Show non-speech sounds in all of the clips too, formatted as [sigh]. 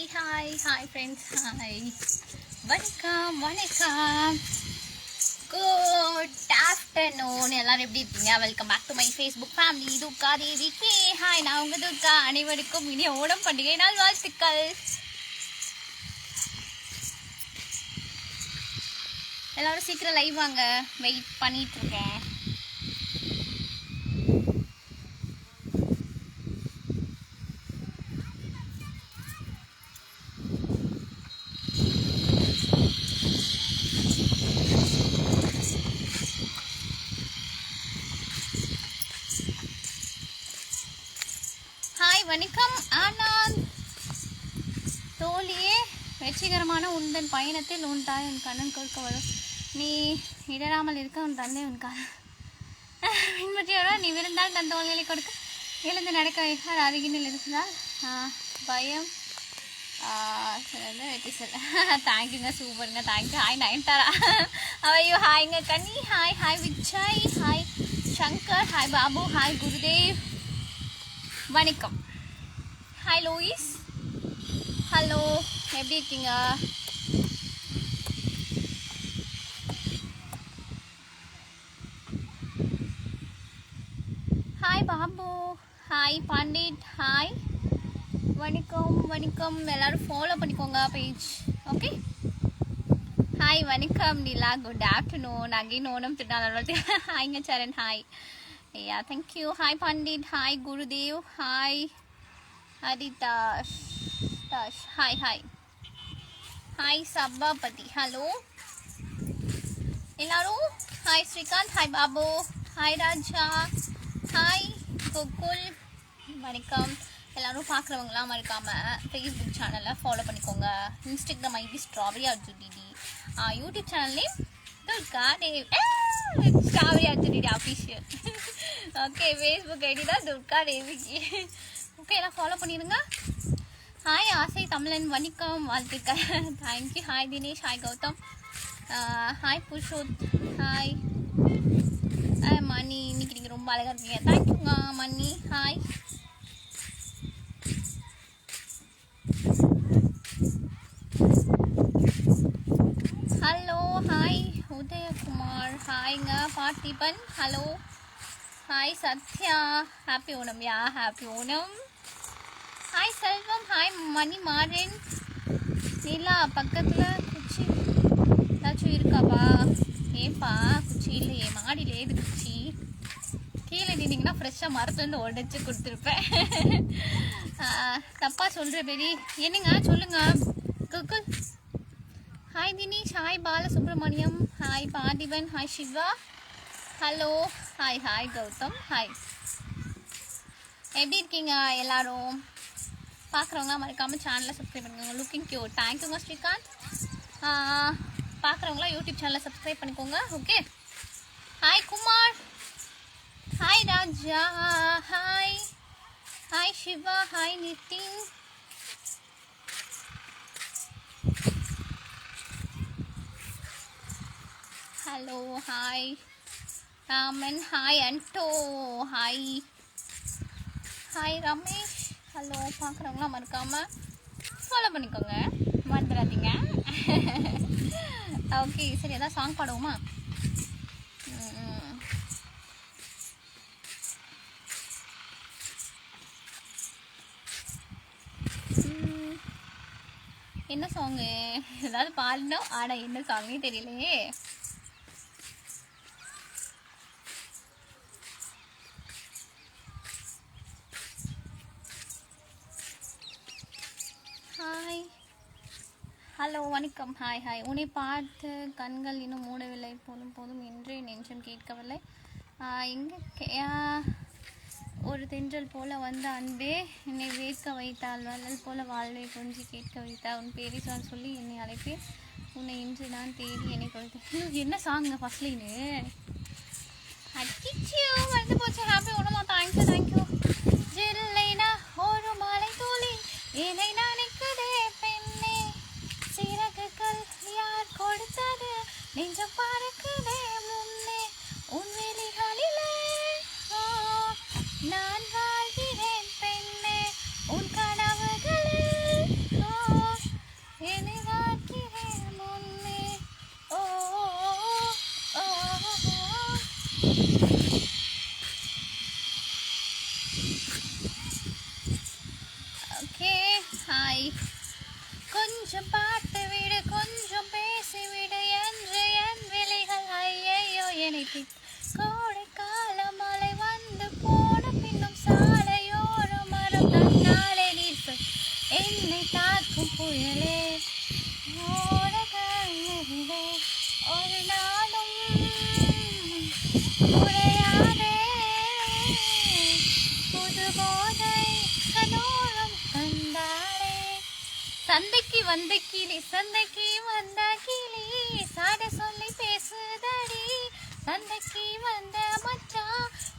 Hi hi hi friends hi வணக்கம் வணக்கம். Good afternoon எல்லாரும் எப்படி இருக்கீங்க? Welcome back to my Facebook family Durga K. Hi நான் உங்கள் துர்கா. அனைவருக்கும் இனிய ஓடம் பண்டிகை நாள் வாழ்த்துக்கள். எல்லாரும் சீக்கிரம் லைவ் வாங்க. வெயிட் பண்ணிகிட்ருக்கேன் இருக்கேன் ஹாய் வணக்கம். ஆனந்த் தோழியே வெற்றிகரமான உந்தன் பயணத்தில் உன் தாய் உன் கண்ணன் கொடுக்க வரும். நீ இடராமல் இருக்க உன் தந்தை உன் கா பின்பற்றியோட நீ விருந்தால் தன் தோழிகளை கொடுக்க. எழுந்து நடக்க வைக்கார் அருகினில் இருந்தால் பயம். வெற்றி செல். தேங்க்யூங்க சூப்பருங்க தேங்க்யூ ஹாய் நயன்தாரா. அவையோ ஹாய்ங்க Kani hi hi Vijay. Hi Shankar. Hi Babu. Hi Gurudev. வணக்கம். ஹாய் லூயிஸ் ஹலோ எப்படி இருக்கீங்க hi Babu hi Pandit hi வணக்கம் வணக்கம். எல்லாரும் ஃபாலோ பண்ணிக்கோங்க பேஜ் ஓகே ஹாய் வணக்கம் Nila. Good afternoon again Onam திருநாள் ஹாய்ங்க சரண். ஹாய் ஐயா thank you hi Pandit hi Gurudev hi Haridas Das hi hi hi Sabapathi hello எல்லாரும் hi Srikanth hi Babu hi Raja hi Gokul வணக்கம். எல்லாரும் பார்க்குறவங்களாம் மறக்காம Facebook சேனலை ஃபாலோ பண்ணிக்கோங்க. Instagram ID strawberry Arjun DD YouTube channel name Durga Dev strawberry Arjun DD official okay Facebook ID தான் துர்கா தேவிக்கு okay எல்லாம் ஃபாலோ பண்ணிடுங்க. ஹாய் ஆசை தமிழன் வணிக்கம் வாழ்த்துக்கள். Thank you hi Dinesh. Hi Gautham. Hi Purushoth. Hi Mani இன்னைக்கு நீங்கள் ரொம்ப அழகாக இருக்கீங்க. தேங்க்யூங்க Mani. Hi hello hi Udayakumar. ஹாய்ங்க Parthiban. Hello hi Sathya. Happy Onam yeah happy Onam hi Selvam hi Mani மாறேன் நிலா பக்கத்தில் குச்சி. ஏதாச்சும் இருக்காப்பா ஏப்பா குச்சி இல்லையே. மாடியில் ஏது குச்சி. கீழே நின்னீங்கன்னா ஃப்ரெஷ்ஷாக மரத்துலேருந்து உடச்சி கொடுத்துருப்பேன். தப்பாக சொல்கிற பெரி. என்னங்க? சொல்லுங்க. Guggul hi Dinesh. Hi Balasubramaniam. Hi Parthiban hi Siva. Hello hi hi Gautham. Hi எப்படி இருக்கீங்க எல்லாரும்? பார்க்குறவங்க மறக்காமல் சேனலை சப்ஸ்கிரைப் பண்ணுங்க லுக்கிங் கியூ தேங்க்யூங்க ஸ்ரீகாந்த். பார்க்குறவங்களாம் யூடியூப் சேனலை சப்ஸ்கிரைப் பண்ணிக்கோங்க. Okay hi Kumar. Hi Raja. Hi hi Siva. Hi Nithin hello hi Raman. Hi Anto hi hi Ramesh hello பார்க்குறவங்களாம் மறக்காமல் ஃபாலோ பண்ணிக்கோங்க. மறந்துடாதீங்க. ஓகே சரி எதாவது சாங் பாடுவோமா? என்ன சாங்கு ஏதாவது பாடணும்? ஆனால் என்ன சாங்னே தெரியலையே ஹாய் ஹலோ வணக்கம். Hi hi. உன்னை பார்த்து கண்கள் இன்னும் மூடவில்லை. போதும் போதும் என்று நெஞ்சம் கேட்கவில்லை. எங்கே கே- ஒரு தென்றல் போல வந்த அன்பே என்னை வேட்க வைத்தாள். வள்ளல் போல வாழ்வை கொஞ்சி கேட்க வைத்தாள். உன் பேரை சொல் சொல்லி என்னை அழைப்பேன். உன்னை இன்று நான் தேடி என்னை கொடுத்தேன் என்ன சாங்குங்க ஃபர்ஸ்ட் லைனு அடிச்சியோ வந்து போச்சு. ஹாப்பி ஒன்றுமா தேங்க்யூ தேங்க்யூ ஜில்லைனா ஒரு மாலை தோழி என்னை நினைக்குதே. நெஞ்சம் பறக்குதே சந்தைக்கு வந்த கிளி சாட சொல்லி பேசுதடி. சந்தைக்கு வந்த மச்சா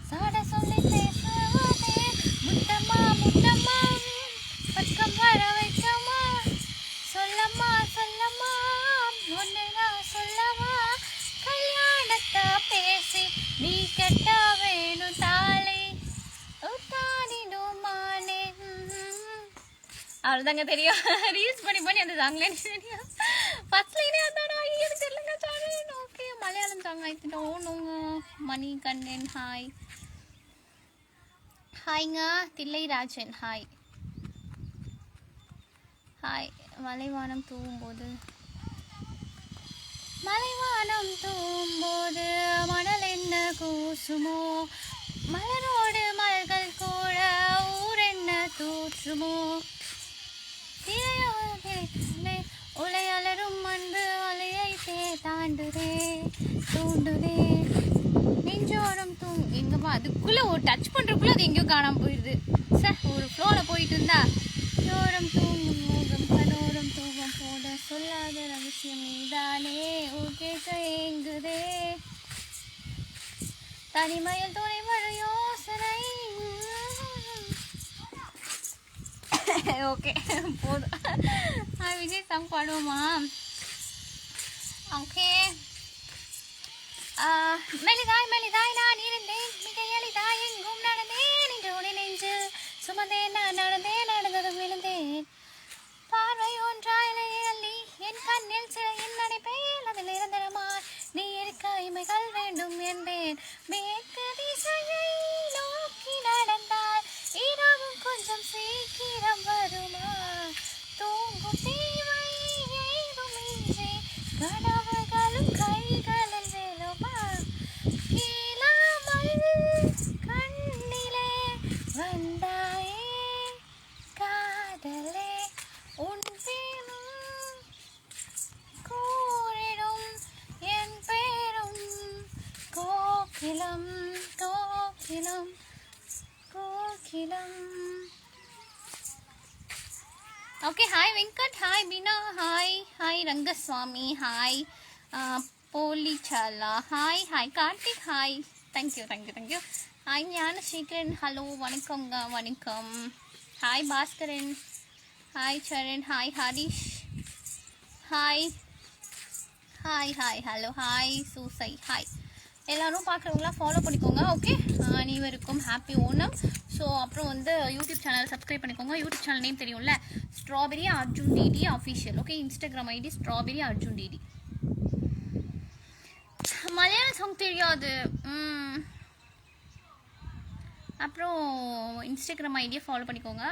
சாட சொல்லி பேசுவதே. முத்தம்மா முத்தம்மா பக்கம் வர வைக்கம்மா. சொல்லம்மா சொல்லம்மா ஒன்று நான் சொல்லவா? கல்யாணத்தா பேசி நீ கெட்டா வேணும் தாளை. அவ்வளோதாங்க தெரியும். [laughs] ரீல்ஸ் பண்ணி பண்ணி அந்த சாங்ல மலையாளம் சாங் மணி கண்ணன் ஹாய். ஹாய்ங்க தில்லைராஜன் ஹாய். ஹாய். மலைவானம் தூங்கும்போது மலைவானம் தூங்கும்போது மணல் என்ன கூசுமோ? மலரோடு மலர்கள் கூட ஊர் என்ன தூற்றுமோ? திரையோரே தாண்டுதே தூண்டுதே. நெஞ்சோரம் தூ எங்கப்பா அதுக்குள்ள ஒரு டச் பண்றதுக்குள்ள அது எங்கேயோ காணாம போயிடுது சார் ஒரு ஃப்ளோல போயிட்டு இருந்தா ஜோரம் தூங்கும் மோகம் கடோரம் தூகம் போட சொல்லாத ரகசியம் நீதானே ஓகே கேட்க ஏங்குதே. தனிமையில் துணை வரும் யோசனை. [laughs] ஓகே போதும். விஜய் சாங் பாடுவோமா? ஓகே uh, மெலிதாய் மெலிதாய் நான் இருந்தேன். மிக எளிதாய் எங்கும் நடந்தேன். இன்று உன்னை நெஞ்சில் சுமந்தேன். நான் நடந்தேன் நடந்ததும் விழுந்தேன். பார்வை ஒன்றாய் அள்ளி என் கண்ணில் சில என் நடைப்பேன். அதில் நிரந்தரமா நீ இருக்க இமைகள் வேண்டும் என்பேன். மேற்கு திசையை நோக்கி நடந்தால் இரவும் கொஞ்சம் சீக்கிரம் வருமா கோகிலம் கோகிலம் கோகிலம் okay hi Venkat hi Beena hi hi Rangaswamy hi போலிச்சாலா hi hi Karthik hi thank you thank you thank you hi Gnanasekaran hello வணக்கங்க வணக்கம் hi Bhaskaran hi Charan hi Harish hi hi hi hello hi Susai hi எல்லோரும் பார்க்குறவங்களாம் follow பண்ணிக்கோங்க okay அனைவருக்கும் happy Onam. So அப்புறம் வந்து YouTube channel subscribe பண்ணிக்கோங்க. YouTube channel name தெரியும்ல? Strawberry Arjun DD official okay Instagram ID strawberry Arjun DD மலையாள song தெரியாது. அப்புறம் இன்ஸ்டாகிராம் ஐடியை ஃபாலோ பண்ணிக்கோங்க.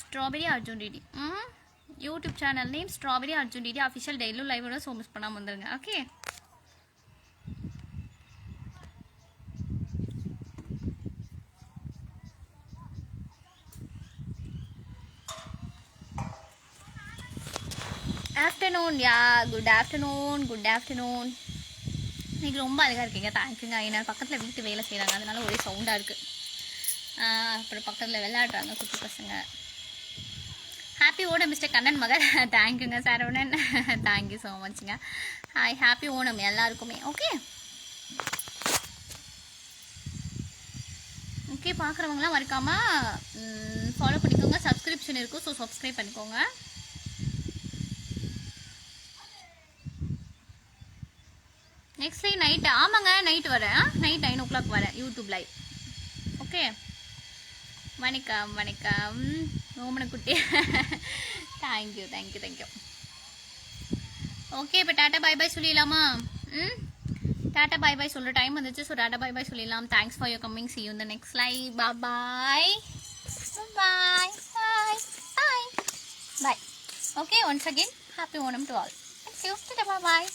ஸ்ட்ராபெரி அர்ஜுன் டிடி ம். YouTube channel name strawberry Arjun DD official டெய்லியும் லைவோட ஸோ மிஸ் பண்ணாமல் வந்துருங்க okay afternoon yeah good afternoon good afternoon இன்றைக்கி ரொம்ப அழகாக இருக்கீங்க. தேங்க்யூங்க ஏன்னா பக்கத்தில் வீட்டு வேலை செய்கிறாங்க அதனால ஒரே சவுண்டாக இருக்குது அப்புறம் பக்கத்தில் விளையாடுறாங்க குட்டி பசங்க. ஹாப்பி ஓணம் மிஸ்டர் கண்ணன் மகன் தேங்க்யூங்க சரவணன் தேங்க்யூ ஸோ மச்ங்க ஹாய் ஹாப்பி ஓணம் எல்லாருக்குமே. ஓகே ஓகே பார்க்குறவங்களாம் மறக்காமல் ஃபாலோ பண்ணிக்கோங்க. சப்ஸ்கிரிப்ஷன் இருக்கும். ஸோ சப்ஸ்கிரைப் பண்ணிக்கோங்க. நெக்ஸ்ட் டே நைட்டு ஆமாங்க நைட் வரேன் நைட் நைன் ஓ கிளாக் வரேன் யூடியூப் லைவ் ஓகே வணக்கம் வணக்கம். Omanakutty. Thank you thank you thank you okay இப்போ டாட்டா பை பாய் சொல்லிடலாமா? ம்? டாட்டா பை பை சொல்கிற டைம் வந்துச்சு ஸோ டாட்டா பை பாய் சொல்லிடலாம். Thanks for your coming see you இந்த next live bye bye bye bye bye bye okay once again happy Onam to all thank you bye